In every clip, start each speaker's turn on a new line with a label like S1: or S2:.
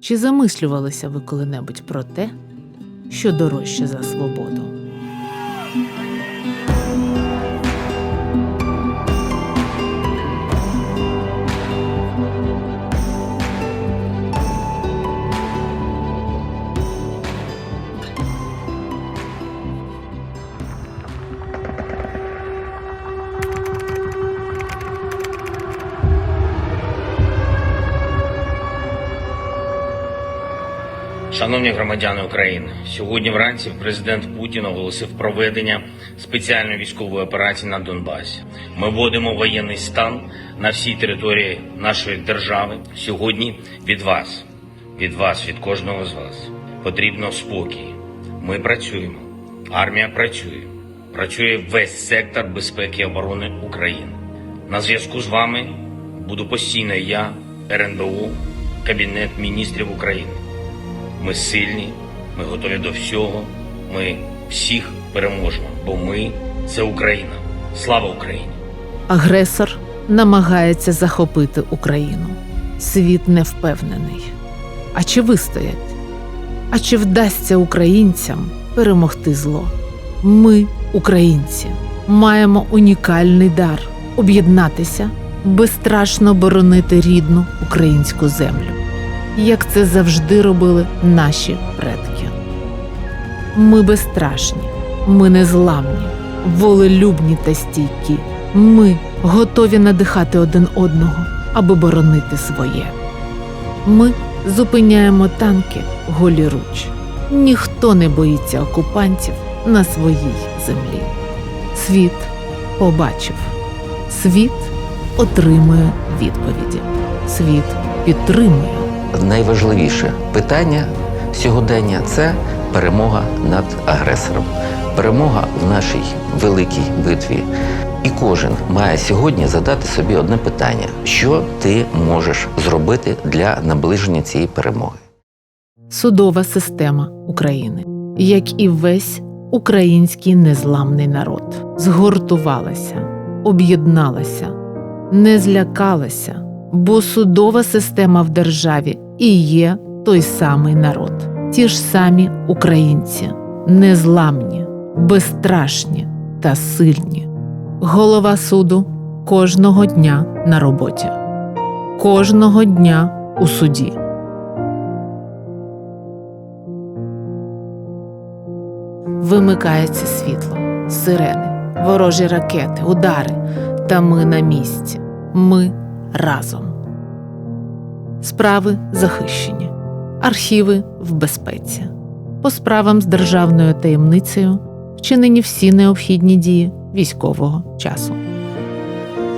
S1: Чи замислювалися ви коли-небудь про те, що дорожче за свободу?
S2: Шановні громадяни України, сьогодні вранці президент Путін оголосив проведення спеціальної військової операції на Донбасі. Ми вводимо воєнний стан на всій території нашої держави. Сьогодні від вас, від вас, від кожного з вас потрібно спокій. Ми працюємо, армія працює, працює весь сектор безпеки і оборони України. На зв'язку з вами буду постійно я, РНБУ, Кабінет міністрів України. Ми сильні, ми готові до всього. Ми всіх переможемо, бо ми це Україна. Слава Україні!
S1: Агресор намагається захопити Україну. Світ не впевнений. А чи вистоять? А чи вдасться українцям перемогти зло? Ми, українці, маємо унікальний дар об'єднатися, безстрашно боронити рідну українську землю, як це завжди робили наші предки. Ми безстрашні, ми незламні, волелюбні та стійкі. Ми готові надихати один одного, аби боронити своє. Ми зупиняємо танки голіруч. Ніхто не боїться окупантів на своїй землі. Світ побачив, світ отримує відповіді, світ підтримує.
S3: Найважливіше питання сьогодення це перемога над агресором, перемога в нашій великій битві. І кожен має сьогодні задати собі одне питання: що ти можеш зробити для наближення цієї перемоги?
S1: судова система України, як і весь український незламний народ, згуртувалася, об'єдналася, не злякалася, бо судова система в державі і є той самий народ, ті ж самі українці, незламні, безстрашні та сильні. Голова суду кожного дня на роботі, кожного дня у суді. Вимикається світло, сирени, ворожі ракети, удари. Та ми на місці. Ми разом. Справи захищені, архіви в безпеці. По справам з державною таємницею вчинені всі необхідні дії військового часу.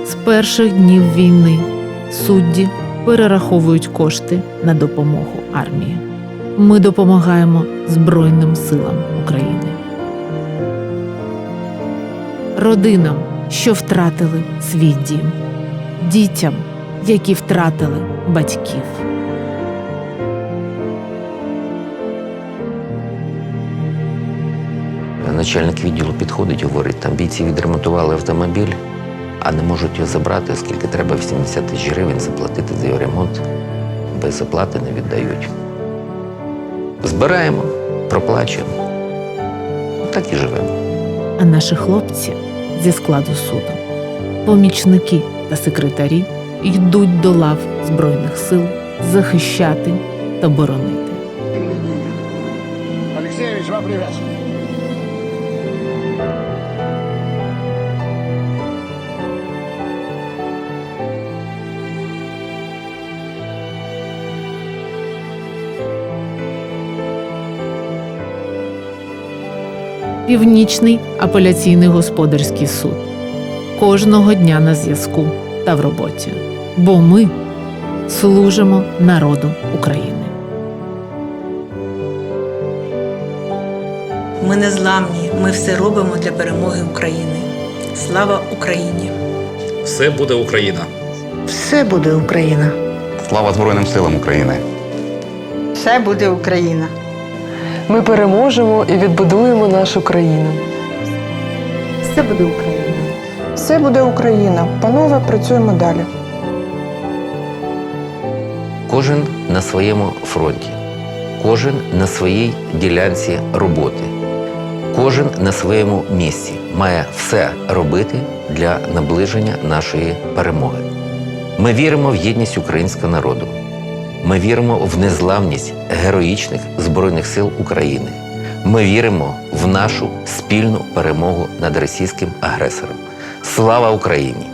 S1: З перших днів війни судді перераховують кошти на допомогу армії. Ми допомагаємо Збройним силам України. Родинам, що втратили свій дім, дітям, які втратили батьків.
S3: Начальник відділу підходить і говорить, там бійці відремонтували автомобіль, а не можуть його забрати, оскільки треба 80 тисяч гривень заплатити за його ремонт. Без оплати не віддають. Збираємо, проплачуємо. Так і живемо.
S1: А наші хлопці зі складу суду, помічники та секретарі йдуть до лав Збройних сил захищати та боронити.
S4: Алексеевич, вам привет.
S1: Північний апеляційний господарський суд кожного дня на зв'язку та в роботі. Бо ми служимо народу України.
S5: Ми не зламні, ми все робимо для перемоги України. Слава Україні!
S6: Все буде Україна.
S7: Все буде Україна.
S8: Слава Збройним силам України!
S7: Все буде Україна.
S9: Ми переможемо і відбудуємо нашу країну.
S7: Все буде Україна.
S10: Все буде Україна. Панове, працюємо далі.
S3: Кожен на своєму фронті, кожен на своїй ділянці роботи, кожен на своєму місці має все робити для наближення нашої перемоги. Ми віримо в єдність українського народу. Ми віримо в незламність героїчних Збройних сил України. Ми віримо в нашу спільну перемогу над російським агресором. Слава Україні!